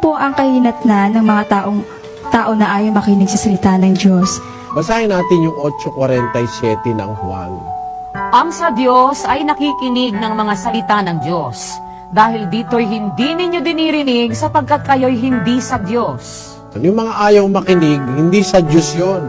po ang kahinatnan ng mga taong tao na ayaw makinig sa salita ng Diyos? Basahin natin yung 8.47 ng Juan. Ang sa Diyos ay nakikinig ng mga salita ng Diyos. Dahil dito'y hindi ninyo dinirinig sapagkat kayo'y hindi sa Diyos. Yung mga ayaw makinig, hindi sa Diyos yon.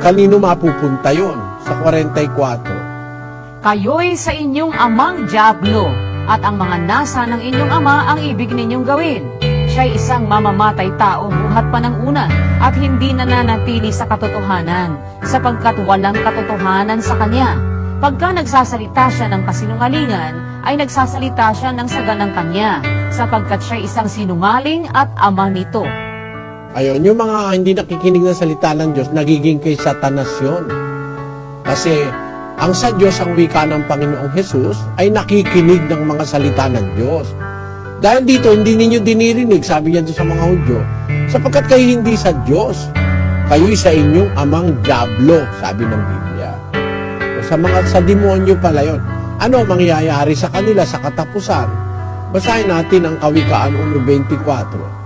Kanino mapupunta yon? Sa 44. Kayo'y sa inyong amang Diablo, at ang mga nasa ng inyong ama ang ibig ninyong gawin. Siya'y isang mamamatay tao buhat pa ng una, at hindi nananatili sa katotohanan, sapagkat walang katotohanan sa kanya. Pagka nagsasalita siya ng kasinungalingan, ay nagsasalita siya ng saganang kanya, sapagkat siya'y isang sinungaling at ama nito. Ayun, yung mga hindi nakikinig ng salita ng Diyos, nagiging kay Satanas yun. Kasi ang sa Diyos, ang wika ng Panginoong Jesus, ay nakikinig ng mga salita ng Diyos. Dahil dito, hindi ninyo dinirinig, sabi niya sa mga Hudyo, sapagkat kayo hindi sa Diyos. Kayo'y sa inyong amang Diablo, sabi ng Biblia. Sa mga sa demonyo pala yun. Ano ang mangyayari sa kanila sa katapusan? Basahin natin ang Kawikaan 1.24.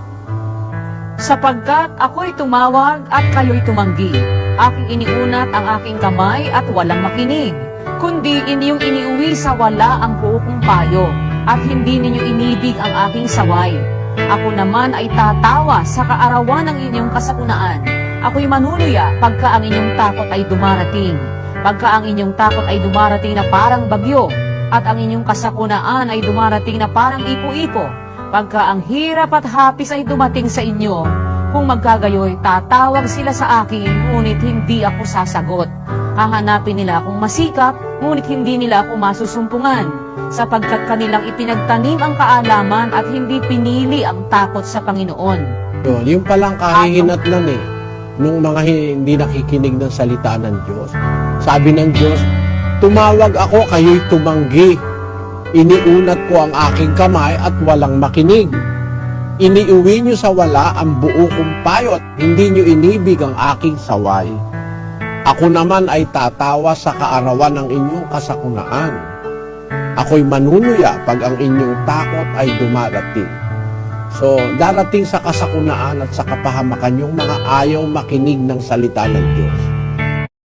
Sapagkat ako'y tumawag at kayo'y tumanggi. Aking iniunat ang aking kamay at walang makinig. Kundi inyong iniuwi sa wala ang buo payo at hindi ninyo inibig ang aking saway. Ako naman ay tatawa sa kaarawan ng inyong kasakunaan. Ako'y manunuya pagka ang inyong takot ay dumarating. Pagka ang inyong takot ay dumarating na parang bagyo at ang inyong kasakunaan ay dumarating na parang ipo-ipo. Pagka ang hirap at hapis ay dumating sa inyo, kung magkagayoy, tatawag sila sa akin, ngunit hindi ako sasagot. Hahanapin nila akong masikap, ngunit hindi nila ako masusumpungan, sapagkat kanilang itinagtanim ang kaalaman at hindi pinili ang takot sa Panginoon. Yun, yung palang kahihinatnan eh, nung mga hindi nakikinig ng salita ng Diyos. Sabi ng Diyos, tumawag ako, kayo'y tumanggi. Iniunat ko ang aking kamay at walang makinig. Iniuwi niyo sa wala ang buo kong payot, hindi niyo inibig ang aking saway. Ako naman ay tatawa sa kaarawan ng inyong kasakunaan. Ako'y manunuya pag ang inyong takot ay dumarating. So, darating sa kasakunaan at sa kapahamakan yung mga ayaw makinig ng salita ng Diyos.